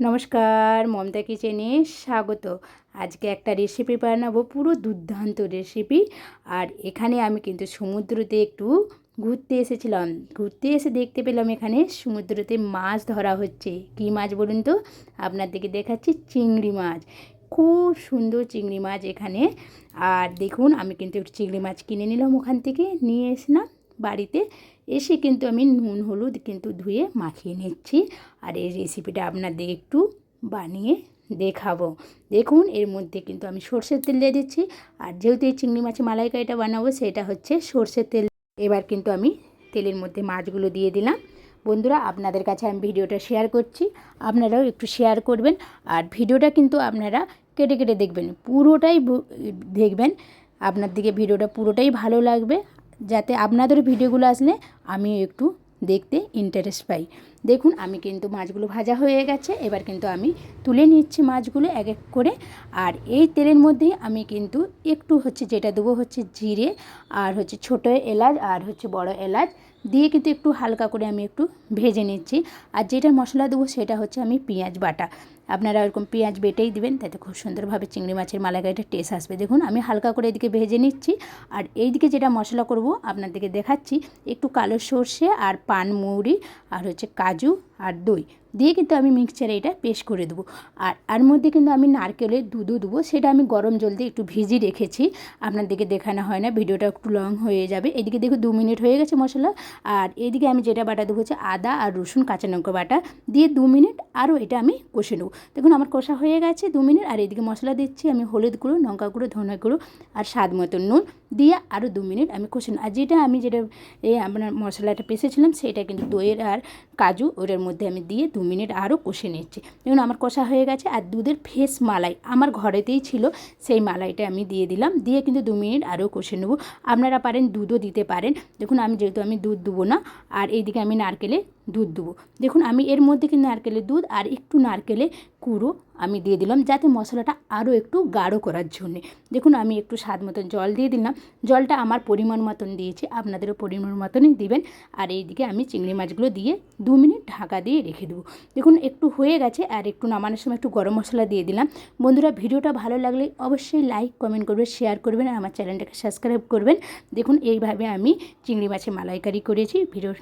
নমস্কার, মমতা কিচেনে স্বাগত। আজকে একটা রেসিপি বানাবো, পুরো দুর্দান্ত রেসিপি আর এখানে আমি কিন্তু সমুদ্রতে একটু ঘুরতে এসেছিলাম। ঘুরতে এসে দেখতে পেলাম এখানে সমুদ্রতে মাছ ধরা হচ্ছে। কী মাছ বলুন তো? আপনাদেরকে দেখাচ্ছি চিংড়ি মাছ। খুব সুন্দর চিংড়ি মাছ এখানে। আর দেখুন, আমি কিন্তু একটু চিংড়ি মাছ কিনে নিলাম ওখান থেকে, নিয়ে এসলাম। বাড়িতে এসে কিন্তু আমি নুন, হলুদ কিন্তু ধুয়ে মাখিয়ে নিচ্ছি। আর এই রেসিপিটা আপনাদের একটু বানিয়ে দেখাবো। দেখুন, এর মধ্যে কিন্তু আমি সর্ষের তেল দিয়ে দিচ্ছি। আর যেহেতু এই চিংড়ি মাছের মালাইকারিটা বানাবো, সেটা হচ্ছে সর্ষের তেল। এবার কিন্তু আমি তেলের মধ্যে মাছগুলো দিয়ে দিলাম। বন্ধুরা, আপনাদের কাছে আমি ভিডিওটা শেয়ার করছি। আপনারাও একটু শেয়ার করবেন। আর ভিডিওটা কিন্তু আপনারা কেটে কেটে দেখবেন। পুরোটাই দেখবেন। আপনার দিকে ভিডিওটা পুরোটাই ভালো লাগবে। যাতে আপনাদের ভিডিওগুলো আসলে আমি একটু দেখতে ইন্টারেস্ট পাই। দেখুন, আমি কিন্তু মাছগুলো ভাজা হয়ে গেছে। এবার কিন্তু আমি তুলে নিচ্ছি মাছগুলো এক এক করে। আর এই তেলের মধ্যেই আমি কিন্তু একটু হচ্ছে যেটা দেবো হচ্ছে জিরে, আর হচ্ছে ছোটো এলাচ, আর হচ্ছে বড় এলাচ। দিয়ে কিন্তু একটু হালকা করে আমি একটু ভেজে নিচ্ছি। আর যেটা মশলা দেবো সেটা হচ্ছে আমি পেঁয়াজ বাটা। আপনারা ওরকম পেঁয়াজ বেটেই দিবেন, তাতে খুব সুন্দরভাবে চিংড়ি মাছের মালাইকারিটা টেস্ট আসবে। দেখুন, আমি হালকা করে এদিকে ভেজে নিচ্ছি। আর এইদিকে যেটা মশলা করব, আপনাদেরকে দেখাচ্ছি, একটু কালো সর্ষে আর পান মৌরি আর হচ্ছে কাজু আর দই। দিয়ে কিন্তু আমি মিক্সচারে এটা পেস্ট করে দেবো। আর আর মধ্যে কিন্তু আমি নারকেলের দুধও দেবো, সেটা আমি গরম জল দিয়ে একটু ভিজিয়ে রেখেছি। আপনাদেরকে দেখানো হয় না, ভিডিওটা একটু লং হয়ে যাবে। এদিকে দেখো দু মিনিট হয়ে গেছে মশলা। আর এদিকে আমি যেটা বাটা দেবো হচ্ছে আদা আর রসুন কাঁচা লঙ্কা বাটা। দিয়ে দু মিনিট আরও এটা আমি কষে নেব। দেখুন আমার কষা হয়ে গেছে দু মিনিট, আর এদিকে মশলা দিচ্ছি আমি হলুদ গুঁড়ো, লঙ্কা গুঁড়ো, ধনে গুঁড়ো আর স্বাদ মতো নুন। দিয়ে আরও দু মিনিট আমি কষে আর যেটা আমি যেটা এই আপনার মশলাটা পেসেছিলাম সেটা কিন্তু দইয়ের আর কাজু ওটার মধ্যে আমি দিয়ে দু মিনিট আরও কষে নিচ্ছি। যেমন আমার কষা হয়ে গেছে আর দুধের ফেস মালাই আমার ঘরেতেই ছিল, সেই মালাইটা আমি দিয়ে দিলাম। দিয়ে কিন্তু দু মিনিট আরও কষে নেব। আপনারা পারেন দুধও দিতে পারেন। দেখুন আমি যেহেতু আমি দুধ দেবো না, আর এইদিকে আমি নারকেলে দুধ দেবো। দেখুন আমি এর মধ্যে কিন্তু নারকেলের দুধ আর একটু নারকেলে কুড়ো আমি দিয়ে দিলাম যাতে মশলাটা আরও একটু গাঢ় করার জন্যে। দেখুন, আমি একটু স্বাদ মতন জল দিয়ে দিলাম। জলটা আমার পরিমাণ মতন দিয়েছি, আপনাদেরও পরিমাণ মতনই দিবেন। আর এইদিকে আমি চিংড়ি মাছগুলো দিয়ে দু মিনিট ঢাকা দিয়ে রেখে দেবো। দেখুন, একটু হয়ে গেছে আর একটু নামানোর সময় একটু গরম মশলা দিয়ে দিলাম। বন্ধুরা, ভিডিওটা ভালো লাগলে অবশ্যই লাইক, কমেন্ট করবেন, শেয়ার করবেন আর আমার চ্যানেলটাকে সাবস্ক্রাইব করবেন। দেখুন, এইভাবে আমি চিংড়ি মাছের মালাইকারি করেছি। ভিডিও